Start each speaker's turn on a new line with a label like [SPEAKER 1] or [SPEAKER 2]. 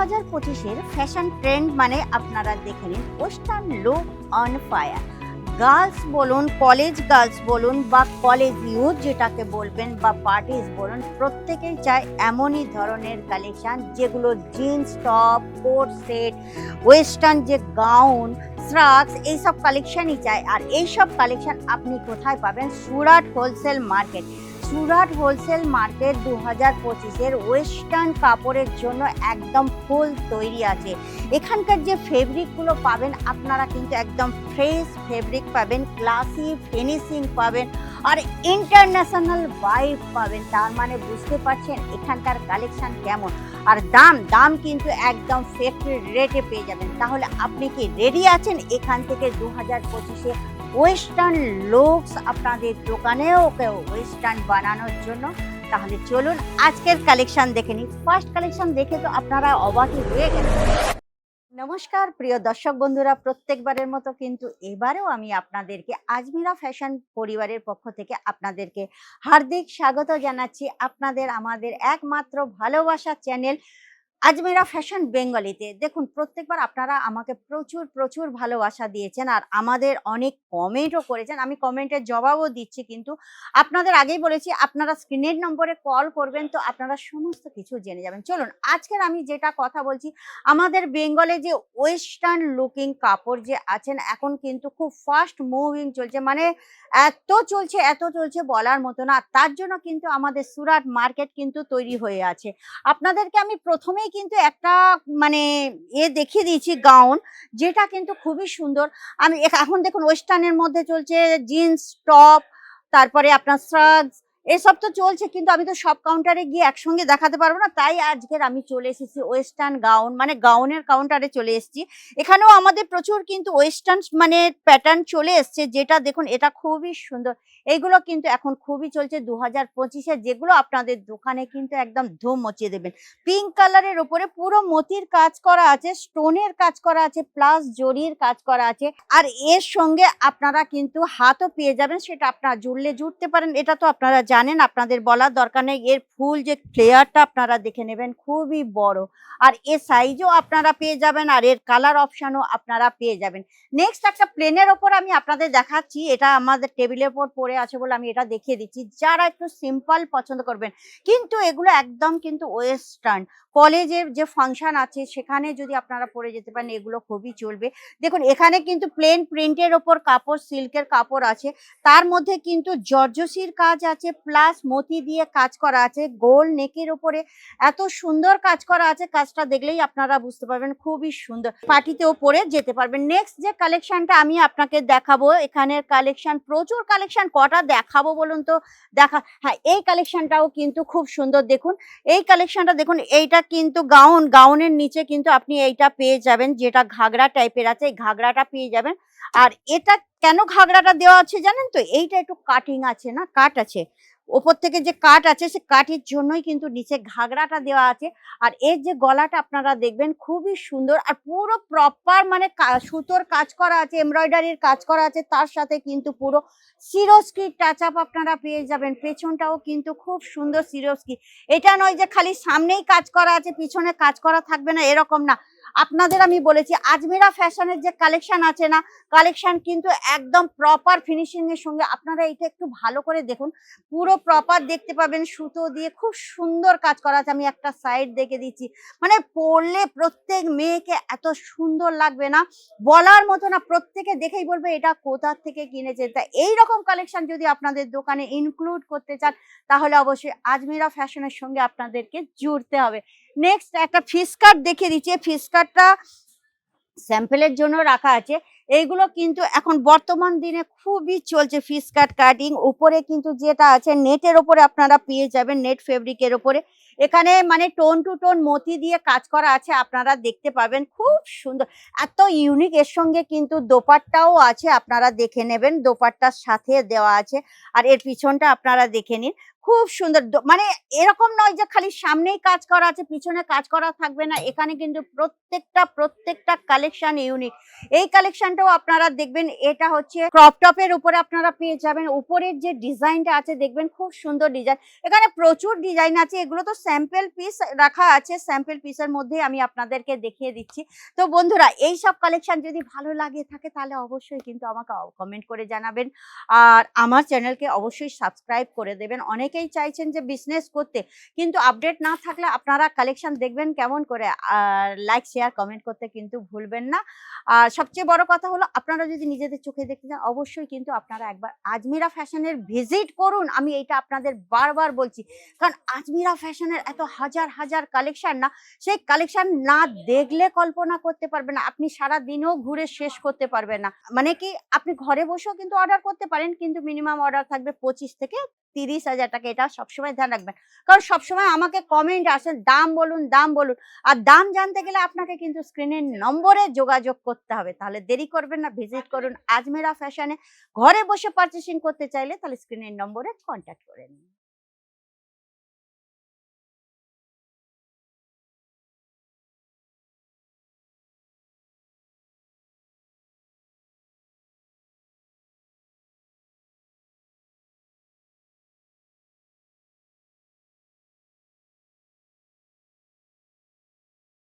[SPEAKER 1] হাজার পঁচিশের fashion trend মানে আপনারা দেখে নিন। Western look on fire girls বলুন কলেজ গার্লস বলুন বা কলেজ ইউথ যেটাকে বলবেন বা পার্টিস বলুন, প্রত্যেকেই চায় এমনই ধরনের কালেকশান যেগুলো jeans top coat set western যে গাউন স্ট্রাক্স এইসব কালেকশনই চাই আর এইসব কালেকশান আপনি কোথায় পাবেন? Surat wholesale market Surat wholesale market দু হাজার পঁচিশের ওয়েস্টার্ন কাপড়ের জন্য একদম ফুল তৈরি আছে। এখানকার যে ফেব্রিকগুলো পাবেন, আপনারা কিন্তু একদম ফ্রেশ ফেব্রিক পাবেন, ক্লাসি ফিনিশিং পাবেন আর ইন্টারন্যাশনাল ভাইব পাবেন। তার মানে বুঝতে পারছেন এখানকার কালেকশান কেমন। আর দাম দাম কিন্তু একদম ফ্যাক্টরি রেটে পেয়ে যাবেন। তাহলে আপনি কি রেডি আছেন এখান থেকে দু হাজার পঁচিশে ওয়েস্টার্ন লুকস আপনাদের দোকানেও কেউ ওয়েস্টার্ন বানানোর জন্য। তাহলে চলুন, আজকের কালেকশন দেখে নিই। ফার্স্ট কালেকশন দেখে তো আপনারা অবাকই হয়ে গেলেন নমস্কার, প্রিয় দর্শক বন্ধুরা, প্রত্যেকবারের মতো কিন্তু এবারেও আমি আপনাদেরকে আজমিরা ফ্যাশন পরিবারের পক্ষ থেকে আপনাদেরকে হার্দিক স্বাগত জানাচ্ছি। আপনাদের আমাদের একমাত্র ভালোবাসার চ্যানেল আজমিরা ফ্যাশন বেঙ্গলিতে দেখুন, প্রত্যেকবার আপনারা আমাকে প্রচুর প্রচুর ভালোবাসা দিয়েছেন আর আমাদের অনেক কমেন্টও করেছেন। আমি কমেন্টের জবাবও দিচ্ছি কিন্তু আপনাদের আগেই বলেছি, আপনারা স্ক্রিনের নম্বরে কল করবেন তো আপনারা সমস্ত কিছু জেনে যাবেন। চলুন, আজকের আমি যেটা কথা বলছি, আমাদের বেঙ্গলে যে ওয়েস্টার্ন লুকিং কাপড় যে আছেন, এখন কিন্তু খুব ফাস্ট মুভিং চলছে মানে এত চলছে এত চলছে বলার মতো না, তার জন্য কিন্তু আমাদের সুরাট মার্কেট কিন্তু তৈরি হয়ে আছে। আপনাদেরকে আমি প্রথমেই কিন্তু একটা মানে এ দেখিয়ে দিয়েছি গাউন, যেটা কিন্তু খুবই সুন্দর। আমি এখন দেখুন, ওয়েস্টার্নের মধ্যে চলছে, জিন্স, টপ, তারপরে আপনার শ্রাগস এসব তো চলছে, কিন্তু আমি তো সব কাউন্টারে গিয়ে একসঙ্গে দেখাতে পারব না। তাই আজকের আমি চলে এসেছি ওয়েস্টার্ন গাউন মানে গাউনের কাউন্টারে চলে এসেছি। এখানেও আমাদের প্রচুর কিন্তু ওয়েস্টার্ন মানে প্যাটার্ন চলে এসছে, যেটা দেখুন, এটা খুবই সুন্দর। এইগুলো কিন্তু এখন খুবই চলছে দু হাজার পঁচিশে, যেগুলো আপনাদের দোকানে কিন্তু একদম ধুম মচিয়ে দেবেন। পিঙ্ক কালারের ওপরে পুরো মতির কাজ করা আছে স্টোনের কাজ করা আছে প্লাস জরির কাজ করা আছে। আর এর সঙ্গে আপনারা কিন্তু হাতও পেয়ে যাবেন, সেটা আপনারা জুড়লে জুড়তে পারেন, এটা তো আপনারা জানেন, আপনাদের বলার দরকার নেই। এর ফুল যে ফ্লেয়ারটা আপনারা দেখে নেবেন, খুবই বড়। আর এ সাইজও আপনারা পেয়ে যাবেন, আর এর কালার অপশানও আপনারা পেয়ে যাবেন। নেক্সট একটা প্লেনের ওপর আমি আপনাদের দেখাচ্ছি। এটা আমাদের টেবিলের ওপর পড়ে আছে বলে আমি এটা দেখিয়ে দিচ্ছি। যারা একটু সিম্পল পছন্দ করবেন, কিন্তু এগুলো একদম কিন্তু ওয়েস্টার্ন কলেজের যে ফাংশন আছে, সেখানে যদি আপনারা পরে যেতে পারেন, এগুলো খুবই চলবে। দেখুন, এখানে কিন্তু প্লেন প্রিন্টের ওপর কাপড়, সিল্কের কাপড় আছে। তার মধ্যে কিন্তু জর্জসির কাজ আছে প্লাস মতি দিয়ে কাজ করা আছে, গোল নেকের ওপরে এত সুন্দর কাজ করা আছে, কাজটা দেখলেই আপনারা বুঝতে পারবেন, খুবই সুন্দর। পার্টিতেও পরে যেতে পারবেন। নেক্সট যে কালেকশনটা আমি আপনাকে দেখাবো, এখানের কালেকশন প্রচুর কালেকশন কটা দেখাবো বলুন তো? দেখা হ্যাঁ এই কালেকশনটাও কিন্তু খুব সুন্দর। দেখুন, এই কালেকশনটা দেখুন, এইটা কিন্তু গাউন, গাউনের নিচে কিন্তু আপনি এইটা পেয়ে যাবেন, যেটা ঘাগরা টাইপের আছে, এই ঘাগরাটা পেয়ে যাবেন। আর এটা কেন ঘাগরাটা দেওয়া আছে জানেন তো? এইটা একটু কাটিং আছে না? কাট আছে। ওপর থেকে যে কাট আছে, সে কাঠের জন্যই কিন্তু নিচে ঘাগরাটা দেওয়া আছে। আর এর যে গলাটা আপনারা দেখবেন খুবই সুন্দর আর পুরো প্রপার মানে সুতোর কাজ করা আছে এমব্রয়ডারির কাজ করা আছে, তার সাথে কিন্তু পুরো সিরোস্কি টাচ আপ আপনারা পেয়ে যাবেন। পেছনটাও কিন্তু খুব সুন্দর সিরোস্কি এটা নয় যে খালি সামনেই কাজ করা আছে, পিছনে কাজ করা থাকবে না, এরকম না। আপনাদের আমি বলেছি, আজমেরা ফ্যাশনের যে কালেকশন আছে না কালেকশন কিন্তু একদম প্রপার ফিনিশিং এর সঙ্গে আপনারা এটা একটু ভালো করে দেখুন। পুরো প্রপার দেখতে পাবেন, সুতো দিয়ে খুব সুন্দর কাজ করা আছে। আমি একটা সাইড দেখে দিচ্ছি। মানে পরলে প্রত্যেক মেয়েকে এত সুন্দর লাগবে না। বলার মতো না, প্রত্যেকে দেখেই বলবে, এটা কোথা থেকে কিনেছে? তা এইরকম কালেকশন যদি আপনাদের দোকানে ইনক্লুড করতে চান, তাহলে অবশ্যই আজমিরা ফ্যাশনের সঙ্গে আপনাদেরকে জুড়তে হবে। নেক্সট একটা ফিস কার্ড দেখিয়ে দিচ্ছি। ফিস কার্ডটা স্যাম্পেলের জন্য রাখা আছে। এইগুলো কিন্তু এখন বর্তমান দিনে খুবই চলছে ফিস কাট কাটিং উপরে কিন্তু যেটা আছে নেটের ওপরে আপনারা পেয়ে যাবেন নেট ফেব্রিকের ওপরে এখানে মানে টোন টু টোন মতি দিয়ে কাজ করা আছে, আপনারা দেখতে পাবেন। খুব সুন্দর। এত ইউনিক এর সঙ্গে কিন্তু দোপাট্টাও আছে, আপনারা দেখে নেবেন। দোপাট্টার সাথে দেওয়া আছে। আর এর পিছনটা আপনারা দেখে নিন। খুব সুন্দর। মানে এরকম নয় যে খালি সামনেই কাজ করা আছে, পিছনে কাজ করা থাকবে না। এখানে কিন্তু প্রত্যেকটা প্রত্যেকটা কালেকশন ইউনিক এই কালেকশনটাও আপনারা দেখবেন, এটা হচ্ছে ক্রপ টপের উপরে আপনারা পেয়ে যাবেন। উপরের যে ডিজাইনটা আছে, দেখবেন খুব সুন্দর ডিজাইন। এখানে প্রচুর ডিজাইন আছে, এগুলো তো স্যাম্পেল পিস রাখা আছে। স্যাম্পল পিসের মধ্যে আমি আপনাদেরকে দেখিয়ে দিচ্ছি। তো বন্ধুরা, এই সব কালেকশন যদি ভালো লাগে থাকে, তাহলে অবশ্যই কিন্তু আমাকে কমেন্ট করে জানাবেন। আর আমার চ্যানেলকে অবশ্যই সাবস্ক্রাইব করে দেবেন। অনেকেই চাইছেন যে বিজনেস করতে। কিন্তু আপডেট না থাকলে আপনারা কালেকশন দেখবেন কেমন করে। আর লাইক শেয়ার কমেন্ট করতে কিন্তু ভুলবেন না। আর সবচেয়ে বড় কথা হলো, আপনারা যদি নিজেদের চোখে দেখতে চান, অবশ্যই কিন্তু আপনারা একবার আজমিরা ফ্যাশনের ভিজিট করুন। আমি এটা আপনাদের বারবার বলছি। কারণ আজমিরা ফ্যাশনের এত হাজার হাজার কালেকশন না, সেই কালেকশন না দেখলে কল্পনা করতে পারবেন না। আপনি সারা দিনও ঘুরে শেষ করতে পারবেন না। মানে কি, আপনি ঘরে বসেও কিন্তু অর্ডার করতে পারেন, কিন্তু মিনিমাম অর্ডার থাকবে পঁচিশ থেকে তিরিশ হাজার টাকা। এটা সবসময় ধ্যান রাখবেন। কারণ সবসময় আমাকে কমেন্ট আসেন দাম বলুন দাম বলুন। আর দাম জানতে গেলে আপনাকে কিন্তু স্ক্রিনের নম্বরে যোগাযোগ করতে হবে। তাহলে দেরি করবেন না ভিজিট করুন আজমেরা ফ্যাশনে ঘরে বসে পারচেসিং করতে চাইলে তাহলে স্ক্রিনের নম্বরে কন্ট্যাক্ট করে নিন।